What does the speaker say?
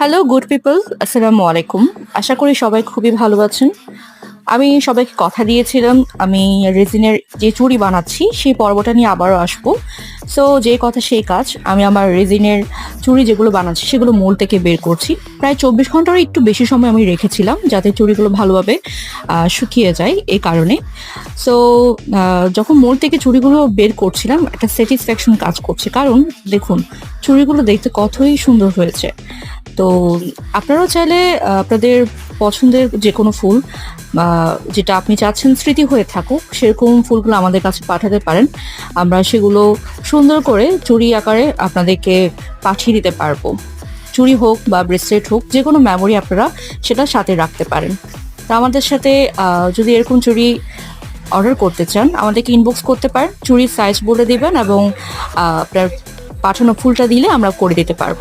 Hello good people আসসালামু আলাইকুম আশা করি সবাই খুবই ভালো আছেন। আমি সবাইকে কথা দিয়েছিলাম। আমি রেজিনের যে চুড়ি বানাচ্ছি, সেই পর্বটা নিয়ে আবারও আসব। সো যে কথা সেই কাজ। আমি আমার রেজিনের চুড়ি যেগুলো বানাচ্ছি, সেগুলো মূল থেকে বের করছি। প্রায় চব্বিশ ঘন্টারও একটু বেশি সময় আমি রেখেছিলাম, যাতে চুড়িগুলো ভালোভাবে শুকিয়ে যায় এই কারণে। সো যখন মোল থেকে চুড়িগুলো বের করছিলাম, একটা স্যাটিসফ্যাকশন কাজ করছে। কারণ, দেখুন, চুড়িগুলো দেখতে কতই সুন্দর হয়েছে। তো আপনারাও চাইলে আপনাদের পছন্দের যে কোনো ফুল বা যেটা আপনি চাচ্ছেন স্মৃতি হয়ে থাকুক, সেরকম ফুলগুলো আমাদের কাছে পাঠাতে পারেন। আমরা সেগুলো সুন্দর করে চুরি আকারে আপনাদেরকে পাঠিয়ে দিতে পারব। চুরি হোক বা ব্রেসলেট হোক যে কোনো মেমোরি আপনারা সেটা সাথে রাখতে পারেন। তা আমাদের সাথে যদি এরকম চুরি অর্ডার করতে চান, আমাদেরকে ইনবক্স করতে পারেন, চুরির সাইজ বলে দেবেন এবং আপনার পাঠানো ফুলটা দিলে আমরা করে দিতে পারব।